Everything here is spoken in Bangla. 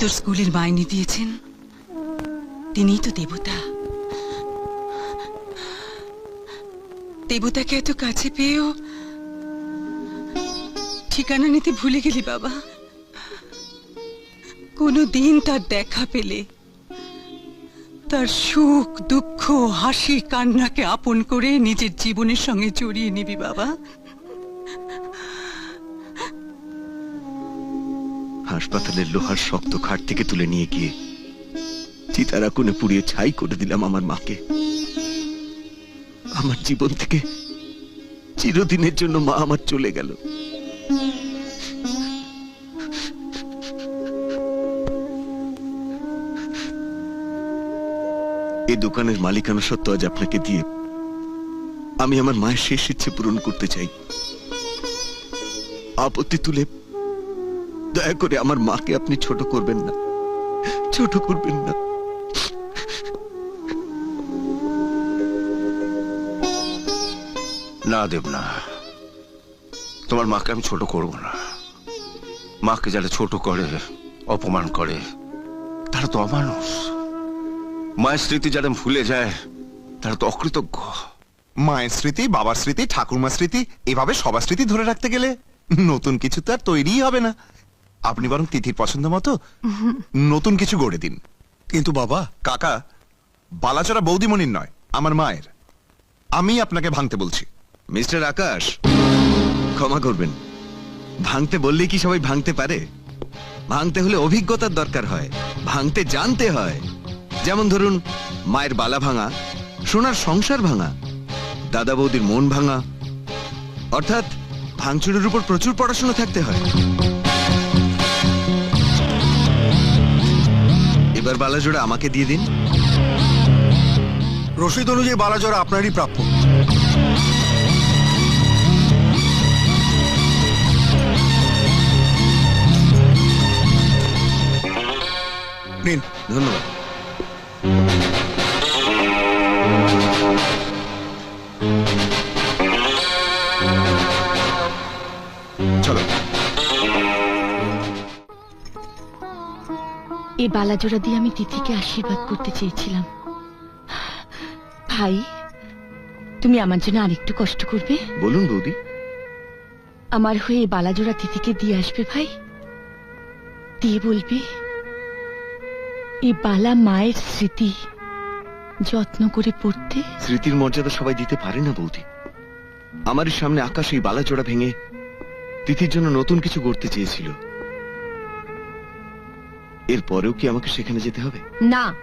তোর স্কুলের মাইনে দিয়েছেন? তিনিই তো দেবতা। দেবতাকে এত কাছে পেয়েও ঠিকানা নিতে ভুলে গেলি বাবা। কোনো দিন তার দেখা পেলে তার সুখ, দুঃখ, হাসি, কান্নাকে আপন করে নিজের জীবনের সঙ্গে জড়িয়ে নিবি বাবা। হাসপাতালের লোহার শক্ত খাট থেকে তুলে নিয়ে গিয়ে চিতার আগুনে পুড়িয়ে ছাই করে দিলাম আমার মাকে। আমার জীবন থেকে চিরদিনের জন্য মা আমার চলে গেল। এই দোকানের মালিকানা সত্ত্ব আজ আপনাকে দিয়ে আমি আমার মায়ের শেষ ইচ্ছে পূরণ করতে চাই। আপত্তি তুলে দয়া করে আমার মাকে আপনি ছোট করবেন না। ছোট করবেন না। না দেব না তোমার মাকে আমি ছোট করব না। মাকে যারা ছোট করে অপমান করে তারা তো অমানুষ। মায়ের স্মৃতি যারা ভুলে যায় তারা তো অকৃতজ্ঞ। মায়ের স্মৃতি বাবার স্মৃতি ঠাকুরমার স্মৃতি এভাবে সবার স্মৃতি ধরে রাখতে গেলে নতুন কিছু তো আর তৈরিই হবে না। আপনি বরং তিথির পছন্দ মতো নতুন কিছু গড়ে দিন। কিন্তু বাবা। কাকা বালাচরা বৌদিমণির নয় আমার মায়ের। আমি আপনাকে ভাঙতে বলছি। মিস্টার আকাশ ক্ষমা করবেন। ভাঙতে বললেই কি সবাই ভাঙতে পারে? ভাঙতে হলে অভিজ্ঞতার দরকার হয় ভাঙতে জানতে হয়। যেমন ধরুন মায়ের বালা ভাঙা সোনার সংসার ভাঙা দাদা বৌদির মন ভাঙা। অর্থাৎ ভাঙচুরের উপর প্রচুর পড়াশোনা থাকতে হয়। এবার বালাজোড়া আমাকে দিয়ে দিন। রসিদ অনুযায়ী বালাজোড়া আপনারই প্রাপ্য। নিন। ধন্যবাদ। চলো। এই বালাজোড়া দিয়ে আমি তিথিকে আশীর্বাদ করতে চেয়েছিলাম। ভাই তুমি আমার জন্য আরেকটু কষ্ট করবে? বলুন বৌদি। আমার হয়ে এই বালাজোড়া তিথিকে দিয়ে আসবে ভাই? দিয়ে বলবে এই বালা মায়ের স্মৃতি যত্ন করে পড়তে স্মৃতির মর্যাদা সবাই দিতে পারে না বৌদি। আমার সামনে আকাশ এই বালাচোড়া ভেঙে তিথির জন্য নতুন কিছু করতে চেয়েছিল। এরপরেও কি আমাকে সেখানে যেতে হবে? না।